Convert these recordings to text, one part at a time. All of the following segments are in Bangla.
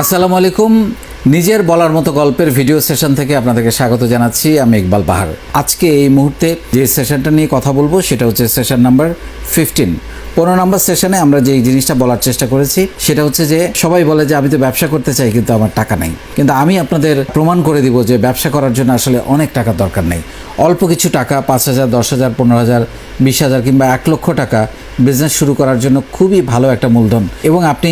আসসালামু আলাইকুম। নিজের বলার মতো গল্পের ভিডিও সেশন থেকে আপনাদেরকে স্বাগত জানাচ্ছি। আমি ইকবাল বাহার। আজকে এই মুহূর্তে যে সেশনটা নিয়ে কথা বলব সেটা হচ্ছে সেশন নাম্বার ফিফটিন পনেরো নম্বর সেশনে আমরা যে জিনিসটা বলার চেষ্টা করেছি, সেটা হচ্ছে যে সবাই বলে যে আমি তো ব্যবসা করতে চাই কিন্তু আমার টাকা নেই। কিন্তু আমি আপনাদের প্রমাণ করে দিব যে ব্যবসা করার জন্য আসলে অনেক টাকার দরকার নেই। অল্প কিছু টাকা, পাঁচ হাজার, দশ হাজার, পনেরো হাজার, বিশ হাজার কিংবা এক লক্ষ টাকা বিজনেস শুরু করার জন্য খুবই ভালো একটা মূলধন। এবং আপনি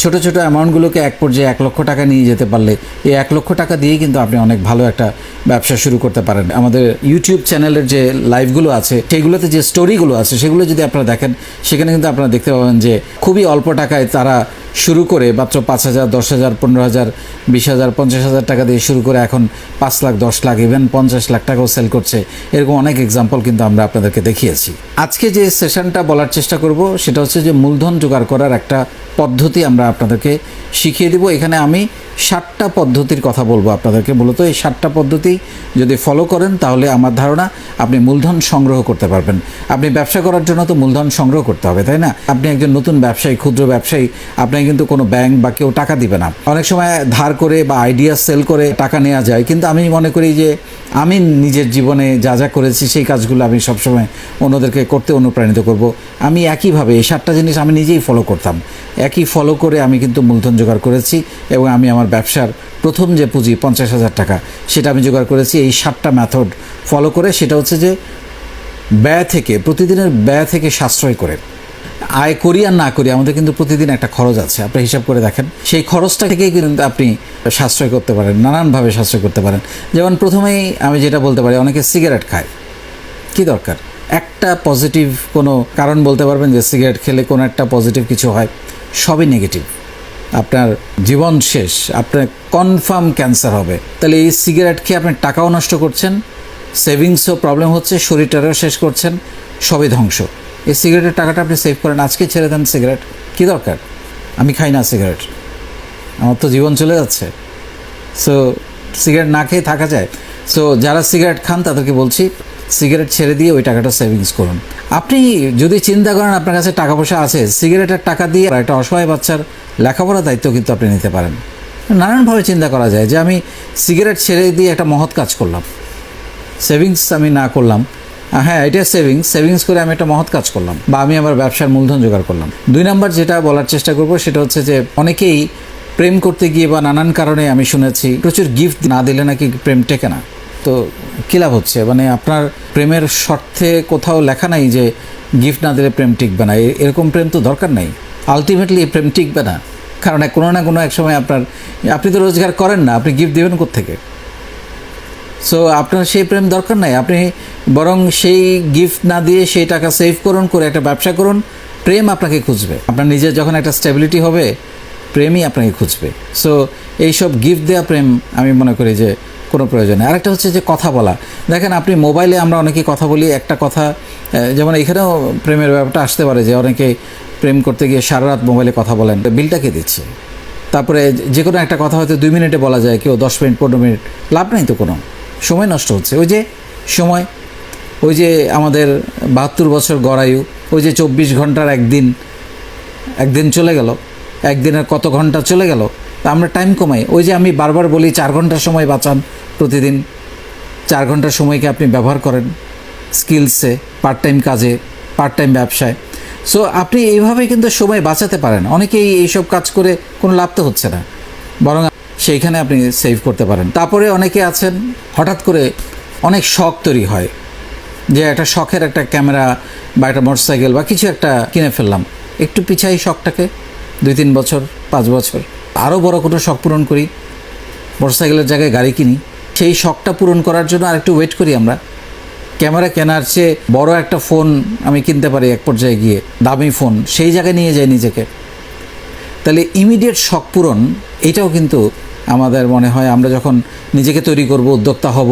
ছোট ছোট অ্যামাউন্টগুলোকে এক পর্যায়ে এক লক্ষ টাকা নিয়ে যেতে পারলে এই এক লক্ষ টাকা দিয়েই কিন্তু আপনি অনেক ভালো একটা ব্যবসা শুরু করতে পারেন। আমাদের ইউটিউব চ্যানেলের যে লাইভগুলো আছে সেগুলোতে যে স্টোরিগুলো আছে, সেগুলো যদি আপনারা দেখেন, সেখানে কিন্তু আপনারা দেখতে পাবেন যে খুবই অল্প টাকায় তারা শুরু করে মাত্র পাঁচ হাজার, দশ হাজার, পনেরো হাজার, বিশ হাজার, পঞ্চাশ হাজার টাকা দিয়ে শুরু করে এখন পাঁচ লাখ, দশ লাখ ইভেন পঞ্চাশ লাখ টাকাও সেল করছে। এরকম অনেক এক্সাম্পল কিন্তু আমরা আপনাদেরকে দেখিয়েছি। আজকে যে সেশনটা বলার চেষ্টা করব, সেটা হচ্ছে যে মূলধন জোগাড় করার একটা পদ্ধতি আমরা আপনাদেরকে শিখিয়ে দিব। এখানে আমি ষাটটা পদ্ধতির কথা বলব আপনাদেরকে মূলত। এই ষাটটা পদ্ধতি যদি ফলো করেন, তাহলে আমার ধারণা আপনি মূলধন সংগ্রহ করতে পারবেন। আপনি ব্যবসা করার জন্য তো মূলধন সংগ্রহ করতে হবে, তাই না? আপনি একজন নতুন ব্যবসায়ী, ক্ষুদ্র ব্যবসায়ী, আপনাকে কিন্তু কোনো ব্যাংক বা কেউ টাকা দিবে না। অনেক সময় ধার করে বা আইডিয়া সেল করে টাকা নেওয়া যায়, কিন্তু আমি মনে করি যে আমি নিজের জীবনে যা যা করেছি, সেই কাজগুলো আমি সবসময় অন্যদেরকে করতে অনুপ্রাণিত করব। আমি একইভাবে এই সাতটা জিনিস আমি নিজেই ফলো করতাম। একই ফলো করে আমি কিন্তু মূলধন জোগাড় করেছি এবং আমি আমার ব্যবসার প্রথম যে পুঁজি পঞ্চাশ হাজার টাকা, সেটা আমি জোগাড় করেছি। এই সাতটা মেথড ফলো করে, সেটা হচ্ছে যে ব্যয় থেকে, প্রতিদিনের ব্যয় থেকে সাশ্রয় করে। আয় করি আর না করি, আমাদের কিন্তু প্রতিদিন একটা খরচ আছে। আপনি হিসাব করে দেখেন, সেই খরচটা থেকেই কিন্তু আপনি সাশ্রয় করতে পারেন, নানানভাবে সাশ্রয় করতে পারেন। যেমন প্রথমেই আমি যেটা বলতে পারি, অনেকে সিগারেট খায়। কি দরকার? একটা পজিটিভ কোনো কারণ বলতে পারবেন যে সিগারেট খেলে কোনো একটা পজিটিভ কিছু হয়। সবই নেগেটিভ আপনার জীবন শেষ, আপনার কনফার্ম ক্যান্সার হবে। তাহলে এই সিগারেট খেয়ে আপনি টাকাও নষ্ট করছেন সেভিংসও প্রবলেম হচ্ছে, শরীরটারও শেষ করছেন, সবই ধ্বংস। এই সিগারেটের টাকাটা আপনি সেভ করেন, আজকে ছেড়ে দেন সিগারেট কী দরকার? আমি খাই না সিগারেট আমার তো জীবন চলে যাচ্ছে। সো সিগারেট না খেয়ে থাকা যায়। সো যারা সিগারেট খান, তাদেরকে বলছি সিগারেট ছেড়ে দিয়ে ওই টাকাটা সেভিংস করুন। আপনি যদি চিন্তা করেন আপনার কাছে টাকা পয়সা আছে, সিগারেটের টাকা দিয়ে একটা অসহায় বাচ্চার লেখাপড়ার দায়িত্ব কিন্তু আপনি নিতে পারেন। নানানভাবে চিন্তা করা যায় যে আমি সিগারেট ছেড়ে দিয়ে একটা মহৎ কাজ করলাম। সেভিংস আমি না করলাম। হ্যাঁ এটা সেভিংস সেভিংস করে আমি একটা মহৎ কাজ করলাম বা আমি আমার ব্যবসার মূলধন জোগাড় করলাম। দুই নাম্বার যেটা বলার চেষ্টা করব সেটা হচ্ছে যে অনেকেই প্রেম করতে গিয়ে বা নানান কারণে আমি শুনেছি, প্রচুর গিফট না দিলে নাকি প্রেম টেকে না। তো কী লাভ হচ্ছে? মানে আপনার প্রেমের শর্তে কোথাও লেখা নাই যে গিফট না দিলে প্রেম টিকবে না। এরকম প্রেম তো দরকার নেই। আলটিমেটলি প্রেম টিকবে না। কারণ কোনো না কোনো এক সময় আপনার, আপনি তো রোজগার করেন না, আপনি গিফট দেবেন কোত্থেকে? সো আপনার সেই প্রেম দরকার নাই। আপনি বরং সেই গিফট না দিয়ে সেই টাকা সেভ করুন, করে একটা ব্যবসা করুন, প্রেম আপনাকে খুঁজবে। আপনার নিজের যখন একটা স্টেবিলিটি হবে, প্রেমই আপনাকে খুঁজবে। সো এইসব গিফট দেওয়া প্রেম আমি মনে করি যে কোনো প্রয়োজন নেই। আরেকটা হচ্ছে যে কথা বলা। দেখেন, আপনি মোবাইলে আমরা অনেকে কথা বলি, একটা কথা যেমন এখানেও প্রেমের ব্যাপারটা আসতে পারে যে অনেকে প্রেম করতে গিয়ে সারা রাত মোবাইলে কথা বলেন বিলটা কে দিচ্ছে? তারপরে যে কোনো একটা কথা হয়তো দুই মিনিটে বলা যায়, কেউ দশ মিনিট, পনেরো মিনিট, লাভ নেই তো কোনো। সময় নষ্ট হচ্ছে। ওই যে সময়, ওই যে আমাদের বাহাত্তর বছর গড়ায়ু, ওই যে চব্বিশ ঘণ্টার একদিন একদিন চলে গেল, একদিনের কত ঘণ্টা চলে গেল, তা আমরা টাইম কমাই। ওই যে আমি বারবার বলি, চার ঘণ্টার সময় বাঁচান প্রতিদিন চার ঘণ্টার সময়কে আপনি ব্যবহার করেন স্কিলসে পার্ট টাইম কাজে পার্ট টাইম ব্যবসায়। সো আপনি এইভাবে কিন্তু সময় বাঁচাতে পারেন। অনেকেই এইসব কাজ করে কোনো লাভ তো হচ্ছে না। বরং সেইখানে আপনি সেভ করতে পারেন। তারপরে অনেকে আছেন, হঠাৎ করে অনেক শখ তৈরি হয়। যে একটা শখের একটা ক্যামেরা বা একটা মোটরসাইকেল বা কিছু একটা কিনে ফেললাম। একটু পিছাই শখটাকে, দুই তিন বছর, পাঁচ বছর। আরও বড় কোনো শখ পূরণ করি, মোটরসাইকেলের জায়গায় গাড়ি কিনি। সেই শখটা পূরণ করার জন্য আরেকটু ওয়েট করি আমরা। ক্যামেরা কেনার চেয়ে বড় একটা ফোন আমি কিনতে পারি এক পর্যায়ে গিয়ে, দামি ফোন সেই জায়গায় নিয়ে যাই নিজেকে। তাহলে ইমিডিয়েট শখ পূরণ, এটাও কিন্তু আমাদের মনে হয় আমরা যখন নিজেকে তৈরি করব, উদ্যোক্তা হব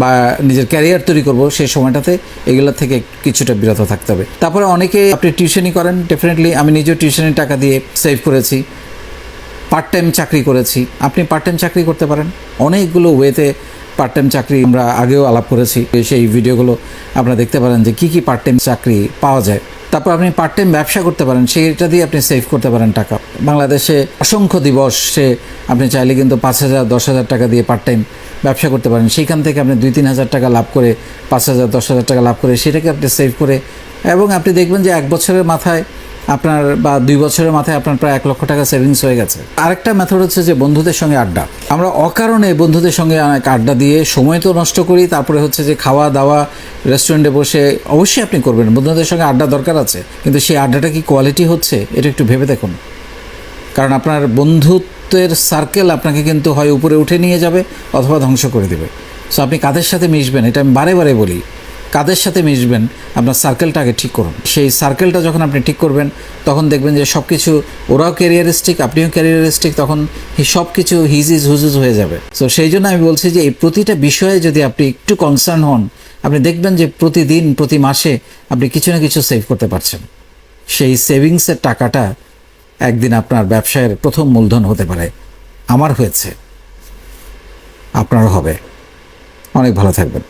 বা নিজের ক্যারিয়ার তৈরি করব, সেই সময়টাতে এগুলো থেকে কিছুটা বিরত থাকতে হবে। তারপরে অনেকে আপনি টিউশনই করেন ডেফিনেটলি আমি নিজেও টিউশনের টাকা দিয়ে সেভ করেছি। পার্ট টাইম চাকরি করেছি। আপনি পার্ট টাইম চাকরি করতে পারেন। অনেকগুলো ওয়েতে পার্ট টাইম চাকরি আমরা আগেও আলাপ করেছি। সেই ভিডিওগুলো আপনারা দেখতে পারেন যে কী কী পার্ট টাইম চাকরি পাওয়া যায়। তারপর আপনি পার্ট টাইম ব্যবসা করতে পারেন, সেইটা দিয়ে আপনি সেভ করতে পারেন টাকা। বাংলাদেশে অসংখ্য দিবসে আপনি চাইলে কিন্তু পাঁচ হাজার, দশ হাজার টাকা দিয়ে পার্ট টাইম ব্যবসা করতে পারেন। সেইখান থেকে আপনি দুই, তিন হাজার টাকা লাভ করে, পাঁচ হাজার, দশ হাজার টাকা লাভ করে, সেটাকে আপনি সেভ করে, এবং আপনি দেখবেন যে এক বছরের মাথায় আপনার বা দুই বছরের মাথায় আপনার প্রায় এক লক্ষ টাকা সেভিংস হয়ে গেছে। আরেকটা মেথড হচ্ছে যে বন্ধুদের সঙ্গে আড্ডা। আমরা অকারণে বন্ধুদের সঙ্গে অনেক আড্ডা দিয়ে সময় তো নষ্ট করি, তারপরে হচ্ছে যে খাওয়া দাওয়া রেস্টুরেন্টে বসে অবশ্যই আপনি করবেন, বন্ধুদের সঙ্গে আড্ডা দরকার আছে। কিন্তু সেই আড্ডাটা কি কোয়ালিটি হচ্ছে, এটা একটু ভেবে দেখুন। কারণ আপনার বন্ধুত্বের সার্কেল আপনাকে কিন্তু হয় উপরে উঠে নিয়ে যাবে অথবা ধ্বংস করে দেবে। সো আপনি কাদের সাথে মিশবেন, এটা আমি বারে বারে বলি। কাদের সাথে মিশবেন, আপনার সার্কেলটা আগে ঠিক করুন। সেই সার্কেলটা যখন আপনি ঠিক করবেন, তখন দেখবেন যে সব কিছু ওরাও ক্যারিয়ারিস্টিক আপনিও ক্যারিয়ারিস্টিক তখন সব কিছু হিজ ইজ হুজুজ হয়ে যাবে। সো সেই জন্য আমি বলছি যে এই প্রতিটা বিষয়ে যদি আপনি একটু কনসার্ন হন, আপনি দেখবেন যে প্রতিদিন, প্রতি মাসে আপনি কিছু না কিছু সেভ করতে পারছেন। সেই সেভিংসের টাকাটা একদিন আপনার ব্যবসায়ের প্রথম মূলধন হতে পারে। আমার হয়েছে। আপনারও হবে। অনেক ভালো থাকবেন।